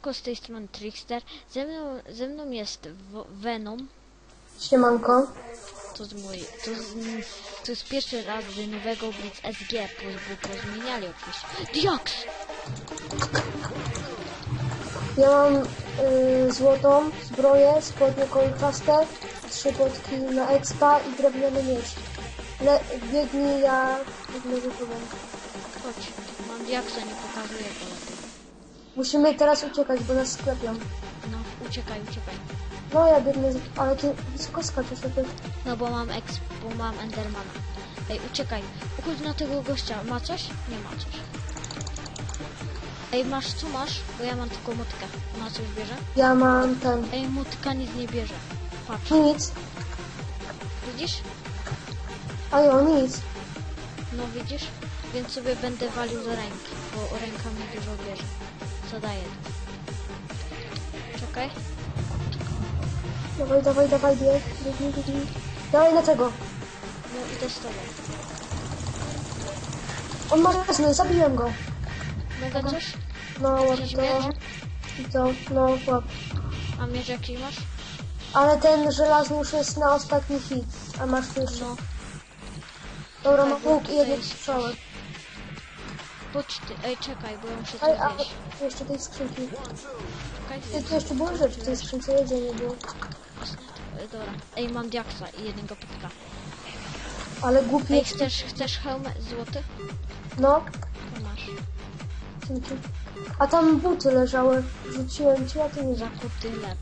Siemanko, z tej strony Trickster. Ze mną, ze mną jest w Venom. Siemanko. To jest mój. To jest, mm, to jest pierwszy raz z nowego Blitz SG, bo, pozmieniali jakieś. Dioks! Ja mam y, złotą zbroję, spodnie kolczaste, trzy potki na expa i drewniany miecz. Le, biegnij, ja biegnę. Chodź, mam Diaksa, nie pokazuję go. Musimy teraz uciekać, bo nas sklepią. No, uciekaj, uciekaj. No ja biegnę, ale ty wysoko skaczesz lepiej. No bo mam ex, bo mam Endermana. Ej, uciekaj. Uchodź na tego gościa. Ma coś? Nie ma coś. Ej, masz, co masz? Bo ja mam tylko mutkę. Ona coś bierze? Ja mam ten... Ej, mutka nic nie bierze. Patrz, Nic. widzisz? A jo, nic. No widzisz? Więc sobie będę walił do ręki, bo ręka mi dużo bierze. Zadaję. Czekaj. Dawaj, dawaj, dawaj, bieg, biegnij, biegnij. Dawaj na tego. No idę z tobą. On ma resny, zabiłem go. Mogę coś? No, łap Jakiś to. miecz? I to, no, łap. A miecz jaki masz? Ale ten żelazny już jest na ostatni hit. A masz tu jeszcze. No. Dobra, tak, mam bo łuk i tutaj jedną jest strzałę. Chodź ty. Ej, czekaj, bo ja muszę Ej, to a zjeść. jeszcze tej skrzynki. Czekaj, Ty, tu jeszcze były rzeczy w tej skrzynce, jedzenie było. Ej, Dobra. Ej, mam diaksa i jednego pytka. Ale głupie. Ej, chcesz, chcesz hełm złoty? No, To masz. dzięki. A tam buty leżały. Rzuciłem ci, a ty nie za. Zakuty łeb.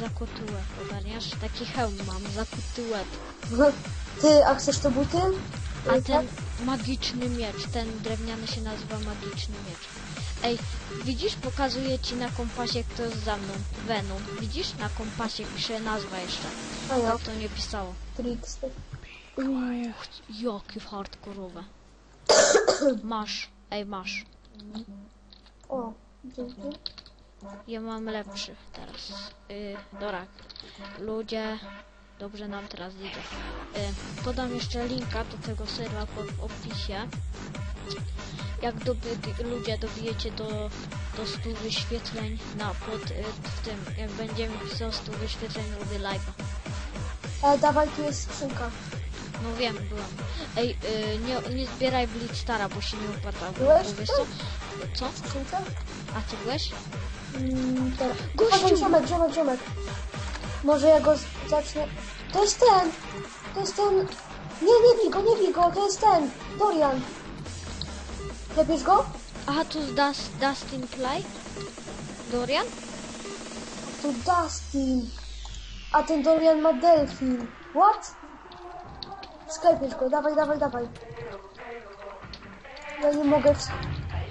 Zakuty łeb, ogarniasz? Taki hełm mam, zakuty łeb. Ty, a chcesz te buty? A Ej, ten magiczny miecz, ten drewniany się nazywa magiczny miecz. Ej, widzisz, pokazuję ci na kompasie, kto jest za mną. Venom. Widzisz? Na kompasie pisze nazwa jeszcze. A ja, Tak to nie pisało. Trickster. Uch, jakie hardkorowe. Masz. Ej, masz. O, dzięki. Ja mam lepszy teraz. Yy, dobra. Ludzie, dobrze nam teraz idzie. Yy, podam jeszcze linka do tego serwa pod w opisie. Jak doby, ludzie dobijecie do, do 100 wyświetleń na pod yy, w tym, jak będziemy pisał 100 wyświetleń robię live'a. E, dawaj, tu jest skrzynka. No wiem, byłem. Ej, yy, nie, nie zbieraj Blitzstara, bo się nie opłaca. Byłeś bo wiesz co? Co? Skrzynka? A ty byłeś? Mm, teraz. Gościu! Ziomek, ziomek, ziomek. Może ja go zacznę... To jest ten! To jest ten... Nie, nie bij go, nie bij go, to jest ten! Dorian! Lepisz go? Aha, tu jest Dust, Dustin Play? Dorian? To Dustin. A ten Dorian ma delfin. What? Sklepiesz go, dawaj, dawaj, dawaj. Ja nie mogę...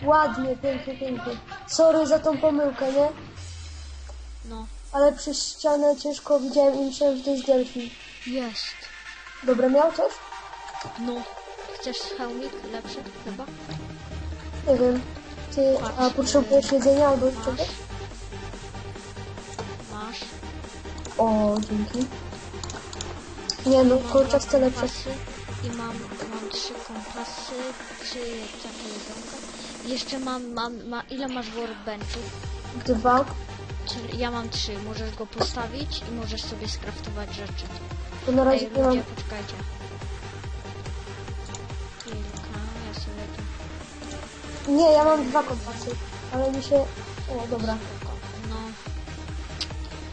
Ładnie, pięknie, pięknie. Sorry za tą pomyłkę, nie? Ale przez ścianę ciężko widziałem i myślałem, że to jest delfin. jest. Dobra, miał coś? No. Chcesz hełmik lepszy chyba? Nie wiem. Ty, a Patrz, potrzebujesz jedzenia albo Masz. czegoś? Masz. O, dzięki. Nie no, kolczaste lepsze. I mam, mam trzy kompasy, trzy takie jedzonka. Jeszcze mam, mam, ma, ile masz workbenchów? Dwa. Ja mam trzy, możesz go postawić i możesz sobie skraftować rzeczy. To na razie Ej, mam. ludzie, poczekajcie. Kilka, ja sobie tu... Nie, ja mam dwa kompasy. Ale mi się... O, dobra. No,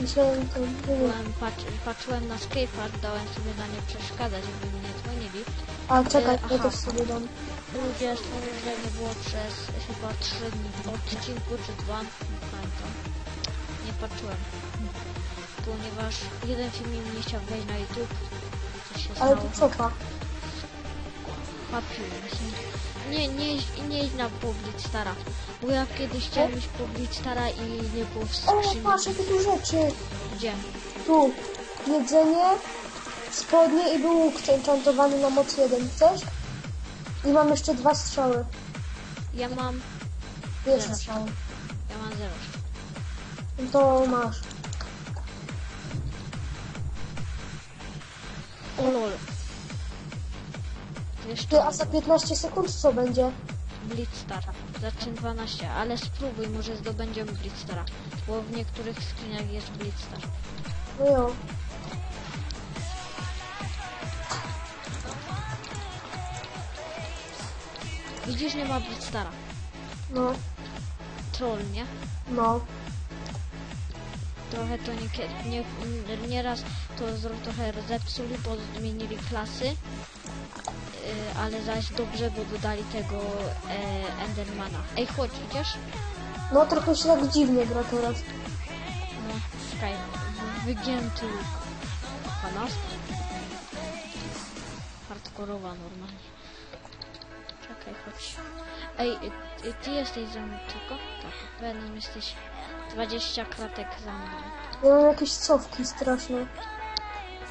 Myślałem to... Byłem, patrz, patrzyłem na skatepark, dałem sobie na nie przeszkadzać, żeby mnie nie dzwonili. A, czekaj, E, ja też sobie dam. Ludzie stwierdzili, że nie było przez chyba 3 dni odcinku czy dwa, patrzyłem. Ponieważ jeden film nie chciał wejść na YouTube. Ale to cofa. Się. Nie, nie, nie idź na Public Stara. Bo ja kiedyś chciałem iść Public Stara i nie było w O, skrzyni. patrz, jakie tu rzeczy. Gdzie? Tu. Jedzenie, spodnie i był łuk enchantowany na moc jeden. Chcesz? I mam jeszcze dwa strzały. Ja mam... Dwie Zero. To masz. O lol. Ty, a za 15 sekund co będzie? Blitz Star. Znaczy 12, ale spróbuj, może zdobędziemy Blitzstara. Bo w niektórych skrzyniach jest Blitzstar. No jo. Widzisz, nie ma Blitzstara. No, Troll, nie? no. Trochę to nie, nie, nieraz to zro- trochę zepsuli, bo zmienili klasy. Yy, ale zaś dobrze, bo dodali tego e, Endermana. Ej, chodź, idziesz? No trochę się tak dziwnie gra teraz. No, czekaj, wygięty łuk. Panas? Hardkorowa normalnie. Czekaj, chodź. Ej, y, y, ty jesteś za mną tylko? Tak, będą jesteś 20 kratek za mną. Ja mam jakieś cofki straszne.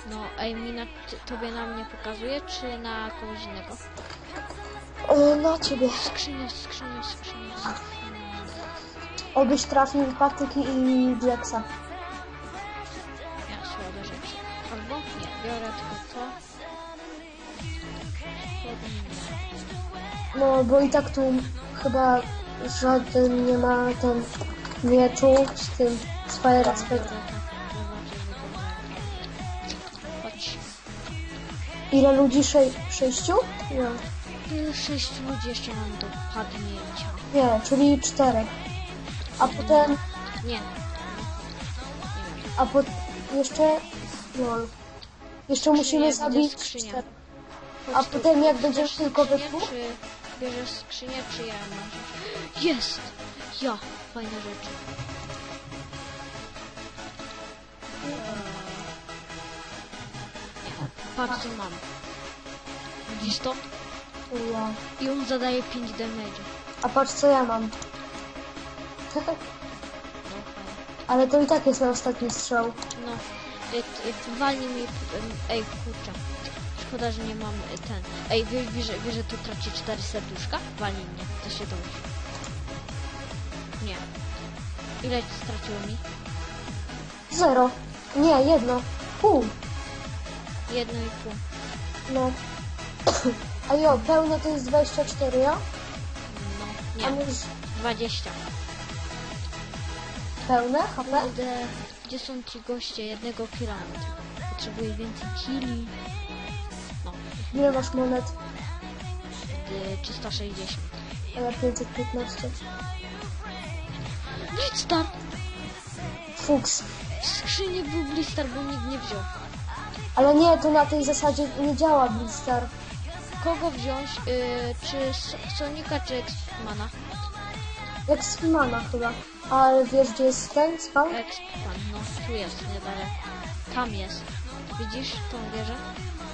No, ej, mi na, ty, tobie na mnie pokazuje, czy na kogoś innego? E, na ciebie. Skrzynia, skrzynia, skrzynia, skrzynia. Obyś trafił patyki i diaksa. Ja słabe rzeczy. Albo nie, biorę tylko to. No, bo i tak tu chyba żaden nie ma ten mieczu z tym z Fire Aspect. Chodź. Ile ludzi? Sze sześciu? Nie. Ile sześć ludzi jeszcze mam do padnięcia? Nie, czyli czterech. A potem, Nie. A po jeszcze, lol. Jeszcze musimy zabić czterech. A potem jak będziesz tylko we dwóch? Czy bierzesz skrzynię, czy ja mam? Jest! Ja! Fajne rzeczy. Patrz co mam. Widzisz to? Ja. I on zadaje 5 damage. A patrz co ja mam. Ale to i tak jest na ostatni strzał. No. Walnij mi... Ej, kurczę. Szkoda, że nie mam y, ten. Ej, wie, wie, że, wie, że tu traci 4 serduszka? Walnij mnie, to się dowiesz. Nie. Ile straciło mi? Zero. Nie, jedno. Pół. Jedno i pół. No. A jo, pełne to jest 24, ja? No, A nie. już 20. pełne HP? Kurde, gdzie są ci goście jednego killa? tylko. Potrzebuję więcej killi. No, Ile masz monet? y, 360. A ja 515. Blitzstar! Fuks. W skrzyni był Blitzstar, bo nikt nie wziął. Ale nie, to na tej zasadzie nie działa Blizzard. Kogo wziąć? Y, czy Sonika, czy X-Mana? Jak z Mana chyba. Ale wiesz gdzie jest ten spawn? X-Man, no tu jest niedaleko. Tam jest. Widzisz tą wieżę?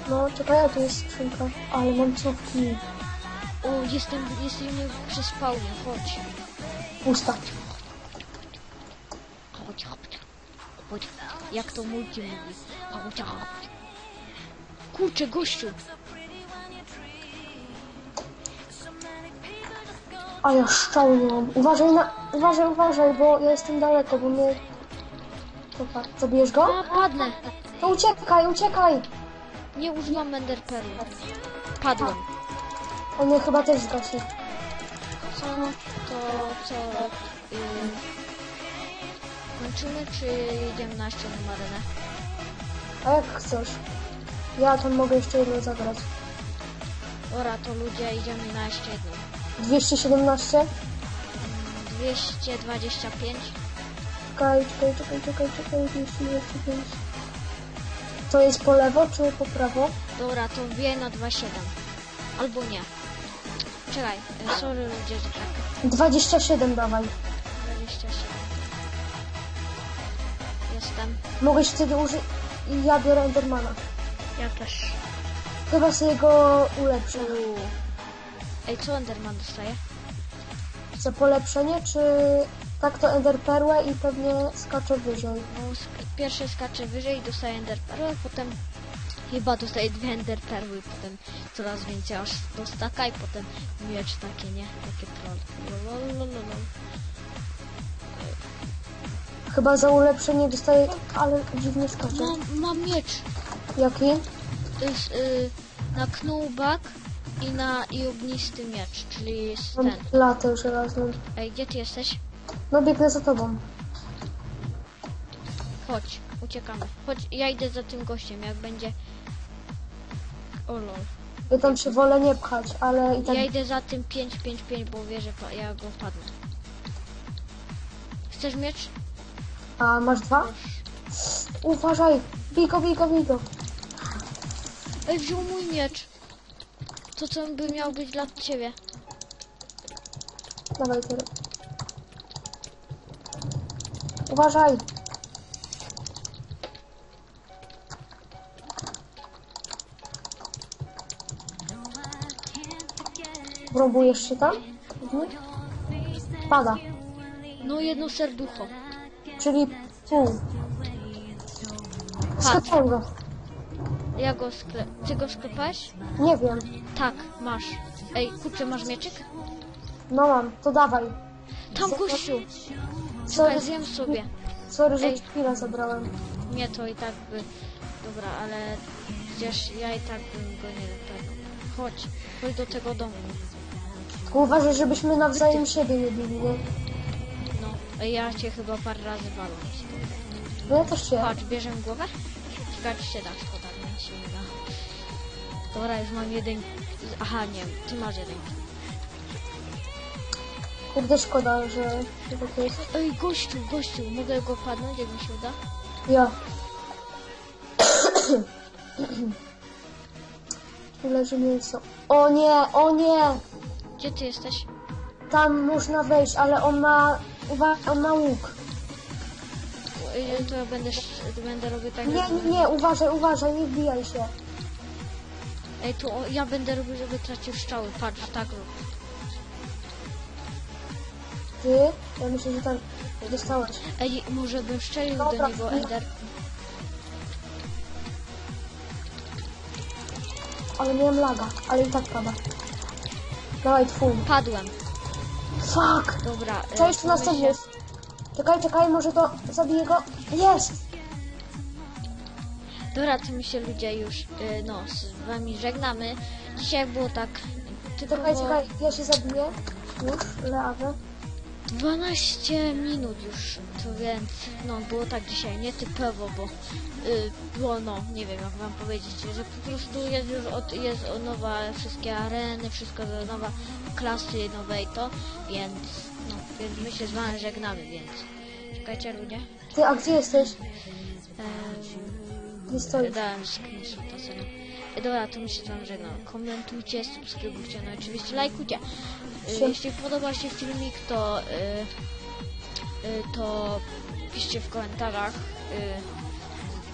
No czekaj, a tu jest skrzynka. Ale mam cofki. O, jestem, jestem przy spawnie, chodź. Pusta. Jak to multi mówi. Kurczę, gościu. A ja szczału nie mam. Uważaj na... Uważaj, uważaj, bo ja jestem daleko, bo mnie... Dobra, zabijesz go? A, padnę. No uciekaj, uciekaj! Nie używam Ender Pearl. Padłem. On mnie chyba też zgasi. Co? To co? Yy, kończymy, czy idziemy na ścianę marynę? A jak chcesz? Ja tam mogę jeszcze jedno zagrać. Ora, to ludzie, idziemy na jeszcze jedną. 217? Mm, 225. Czekaj, czekaj, czekaj, czekaj, czekaj, 225. To jest po lewo czy po prawo? Dobra, to wbijaj na 2.7. Albo nie. Czekaj, e, sorry ludzie, że tak. 27 dawaj. 27. Jestem. Mogę się wtedy użyć... I ja biorę Endermana. Ja też. Chyba sobie go ulepszę. Uuu. Ej, co Enderman dostaje? Za polepszenie, czy... Tak to Ender Perłę i pewnie skaczę wyżej. No, sk- pierwszy skacze wyżej i dostaje Ender Perłę, potem chyba dostaje dwie Ender Perły, potem coraz więcej aż do staka i potem miecz takie, nie? Takie troll. Lololololol. Chyba za ulepszenie dostaję... Ale dziwnie skacze. Mam, mam miecz. Jaki? Jest y, na Knowback i na i ognisty miecz, czyli z Mam ten. latę żelazną. Ej, gdzie ty jesteś? No biegnę za tobą. Chodź, uciekamy. Chodź, ja idę za tym gościem, jak będzie... O lol. Ja tam się wolę nie pchać, ale i tak... Ja idę za tym 555, bo wierzę, ja go padnę. Chcesz miecz? A masz dwa? Uważaj! Bij go, bij go, bij go. Ej, wziął mój miecz. To co by miał być dla ciebie? Dawaj, Tyry. Uważaj! Próbujesz się tam? Mhm. Pada. No jedno serducho. Czyli pół. Sklepałem go. Ja go skle... Ty go sklepałeś? Nie wiem. Tak, masz. Ej, kurczę, masz mieczyk? No mam, to dawaj. Tam gościu! Czekaj, zjem sobie. sorry że Ej. ci chwilę zabrałem. Nie, to i tak by... Dobra, ale... Przecież ja i tak bym go nie dopadł. Chodź, chodź do tego domu. Tylko uważaj, żebyśmy nawzajem siebie nie bili, nie? Ja cię chyba parę razy walę. No ja też się. Patrz, bierzemy głowę? Czy się da, szkoda, nie się nie da. Dobra, już mam jeden... Aha, nie, ty masz jeden. Kurde, szkoda, że że tak jest. Ej, gościu, gościu, mogę go padnąć, jak mi się uda? Ja. Leży mięso. O nie, o nie! Gdzie ty jesteś? Tam można wejść, ale on ma... Uwa- on ma łuk. Ej, To ja będę, sz- będę robił tak, Nie, nie, nie, uważaj, uważaj, nie wbijaj się. Ej, to o- ja będę robił, żeby tracił strzały. Patrz, tak rób. Ty? Ja myślę, że tam dostałeś. Ej, może bym strzelił do Dobra, niego, nie. Ender. Ale miałem laga, ale i tak pada. Dawaj, twój. Padłem. Fuck! Dobra. e, następny się- jest? Czekaj, czekaj, może to zabiję go. Jest! Dobra, to my się ludzie już, e, no, z wami żegnamy. Dzisiaj było tak typowo Czekaj, czekaj, ja się zabiję. Już, leawę. 12 minut już, to więc, no, było tak dzisiaj nietypowo, bo y, było, no, nie wiem jak wam powiedzieć, że po prostu jest już od, jest od nowa wszystkie areny, wszystko do nowa klasy nowej to, więc, no, więc my się z wami żegnamy, więc czekajcie ludzie. Ty, a gdzie jesteś? Eee. Dałem screenshota sobie. E, Dobra, to my się z wami żegnam. Komentujcie, subskrybujcie, no oczywiście lajkujcie. Siem- Jeśli podoba się filmik, to e, e, to piszcie w komentarzach. e,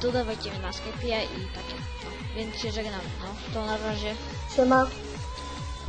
Dodawajcie mnie na Skype'ie i takie. No, więc się żegnamy. No, to na razie. Siema.